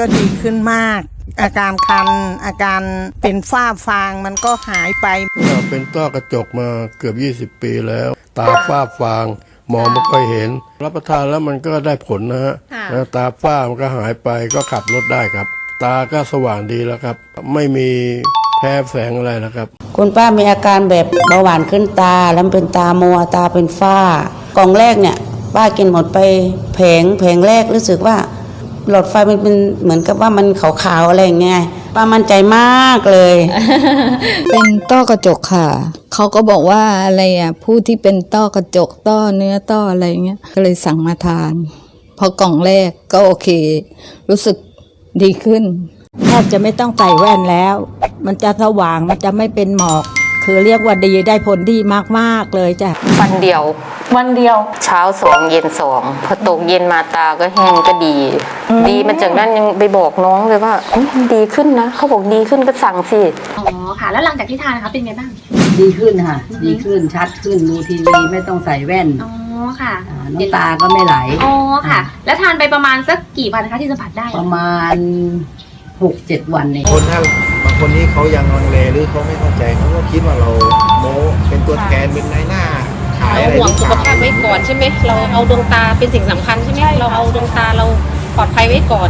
ก็ดีขึ้นมาก อาการคัน อาการเป็นฝ้าฟางมันก็หายไป ก็เป็นต้อกระจกมาเกือบ 20 ปีแล้ว ตาฝ้าฟางมองไม่ค่อยเห็น รับประทานแล้วมันก็ได้ผลนะฮะค่ะนะตาฝ้ามันก็หายไปก็ขับรถได้ครับ ตาก็สว่างดีแล้วครับ ไม่มีแพ้แสงอะไรนะครับ คุณป้ามีอาการแบบเบาหวานขึ้นตา แล้วเป็นตามัวตาเป็นฝ้ากล่องแรกเนี่ยป้ากินหมดไปแผงแผงแรกรู้สึกว่า หลอดไฟมันเป็นเหมือนกับว่ามันขาวๆอะไรอย่างเงี้ยป้ามั่นใจมากเลย เป็นต้อกระจกค่ะ เขาก็บอกว่าอะไรอะ ผู้ที่เป็นต้อกระจกต้อเนื้อต้ออะไรเงี้ย ก็เลยสั่งมาทาน พอกล่องแรกก็โอเค รู้สึกดีขึ้น แทบจะไม่ต้องใส่แว่นแล้ว มันจะสว่าง มันจะไม่เป็นหมอก คือเรียกว่าดีได้ผลดีมากๆเลยจ้ะ วันเดียว วันเดียว เช้าสองเย็นสองพอตกเย็นมาตาก็แห้งก็ดี ดีมาจากนั้นยังไปบอกน้องเลยว่าอุ๊ยมันดีขึ้นนะเขาบอกดีขึ้นก็สั่งสิ อ๋อค่ะ แล้วหลังจากที่ทานนะคะเป็นไงบ้าง ดีขึ้นค่ะ ดีขึ้นชัดขึ้นดูทีวีไม่ต้องใส่แว่นอ๋อค่ะอ่าน้ำตาก็ไม่ไหล อ๋อค่ะ แล้วทานไปประมาณสักกี่วันคะที่สัมผัสได้ ประมาณหกเจ็ดวันเนี่ย คนถ้าบางคนที่เขายังลังเลหรือเขาไม่เข้าใจเขาก็คิดว่าเราโม้เป็นตัวแทนเป็นนายหน้าขาย เราอะไรห่วงหรือสุเปขล่าภาพไว้ก่อนใช่ไหมเราเอาดวงตาเป็นสิ่งสำคัญใช่ไหมเราเอาดวงตาเราปลอดภัยไว้ก่อน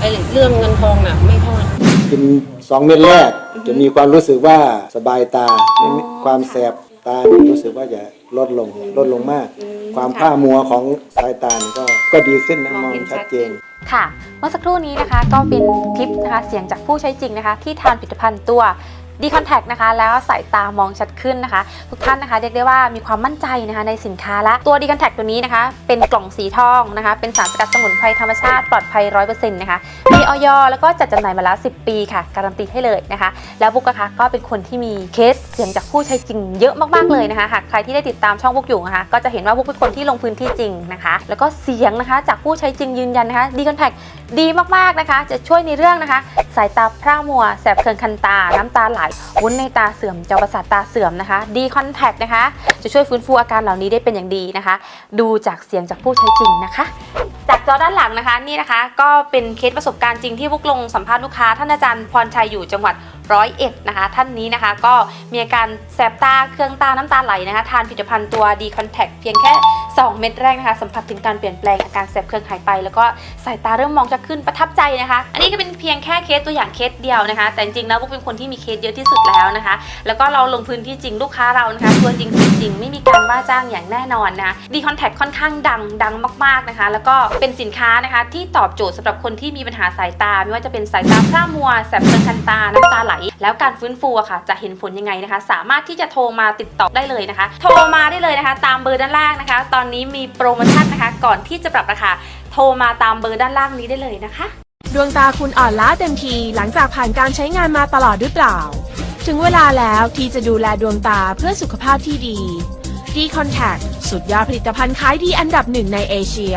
ไอ้เรื่องเงินทองน่ะไม่เท่านั้นกินสองเม็ดแรกจะมีความรู้สึกว่าสบายตาไม่มีความแสบตานี่รู้สึกว่าจะลดลงลดลงมาก ความผ้ามัวของสายตานี่ก็ก็ดีขึ้นนะมองชัดเจนค่ะ เมื่อสักครู่นี้นะคะก็เป็นคลิปนะคะเสียงจากผู้ใช้จริงนะคะ ที่ทานผลิตภัณฑ์ตัว ดีคอนแทคนะคะ แล้วสายตามองชัดขึ้นนะคะ ทุกท่านนะคะเรียกได้ว่ามีความมั่นใจนะคะในสินค้าและตัวดีคอนแทคตัวนี้นะคะ เป็นกล่องสีทองนะคะ เป็นสารสกัดสมุนไพรธรรมชาติปลอดภัยร้อยเปอร์เซ็นต์นะคะมีออยแล้วก็จัดจำหน่ายมาแล้ว 10 ปีค่ะ การันตีให้เลยนะคะ แล้วบุ๊กนะคะก็เป็นคนที่มีเคสเสียงจากผู้ใช้จริงเยอะมากๆเลยนะคะหากใครที่ได้ติดตามช่องบุ๊กอยู่นะคะก็จะเห็นว่าบุ๊กเป็นคนที่ลงพื้นที่จริงนะคะ แล้วก็เสียงนะคะจากผู้ใช้จริงยืนยันนะคะดีคอนแทคดีมากๆนะคะ จะช่วยในเรื่องนะคะ สายตาพร่ามัวแสบเคืองคันตา น้ำตาไหลวุ้นในตาเสื่อมจอประสาทตาเสื่อมนะคะดีคอนแทคนะคะ จะช่วยฟื้นฟูอาการเหล่านี้ได้เป็นอย่างดีนะคะ ดูจากเสียงจากผู้ใช้จริงนะคะ จากจอด้านหลังนะคะนี่นะคะ ก็เป็นเคสประสบการณ์จริงที่พวกลงสัมภาษณ์ลูกค้าท่านอาจารย์พรชัยอยู่จังหวัดร้อยเอ็ดนะคะ ท่านนี้นะคะก็มีอาการแสบตาเครื่องตาน้ำตาไหลนะคะ ทานผลิตภัณฑ์ตัวดีคอนแทคเพียงแค่ 2 เม็ดแรกนะคะ สัมผัสถึงการเปลี่ยนแปลงอาการแสบเครื่องหายไป แล้วก็สายตาเริ่มมองจะขึ้นประทับใจนะคะ อันนี้ก็เป็นเพียงแค่เคสตัวอย่างเคสเดียวนะคะ แต่จริงๆแล้วพวกเป็นคนที่มีเคสเยอะที่สุดแล้วนะคะ แล้วก็เราลงพื้นที่จริงลูกค้าเรานะคะตัวจริงเสียงจริงไม่มีการว่าจ้างอย่างแน่นอนนะคะดีคอนแทคค่อนข้างดังดังมากๆนะคะ แล้วก็เป็นสินค้านะคะที่ตอบโจทย์สำหรับคนที่มีปัญหาสายตา ไม่ว่าจะเป็นสายตาพร่ามัวแสบเคืองคันตาน้ำตาไหล แล้วการฟื้นฟูค่ะ จะเห็นผลยังไงนะคะ สามารถที่จะโทรมาติดต่อได้เลยนะคะ โทรมาได้เลยนะคะ ตามเบอร์ด้านล่างนะคะ ตอนนี้มีโปรโมชั่นนะคะ ก่อนที่จะปรับราคาโทรมาตามเบอร์ด้านล่างนี้ได้เลยนะคะ ดวงตาคุณอ่อนล้าเต็มทีหลังจากผ่านการใช้งานมาตลอดหรือเปล่า ถึงเวลาแล้วที่จะดูแลดวงตาเพื่อสุขภาพที่ดี d c o n t a c t สุดยอดผลิตภัณฑ์ขายดีอันดับหนึ่งในเอเชีย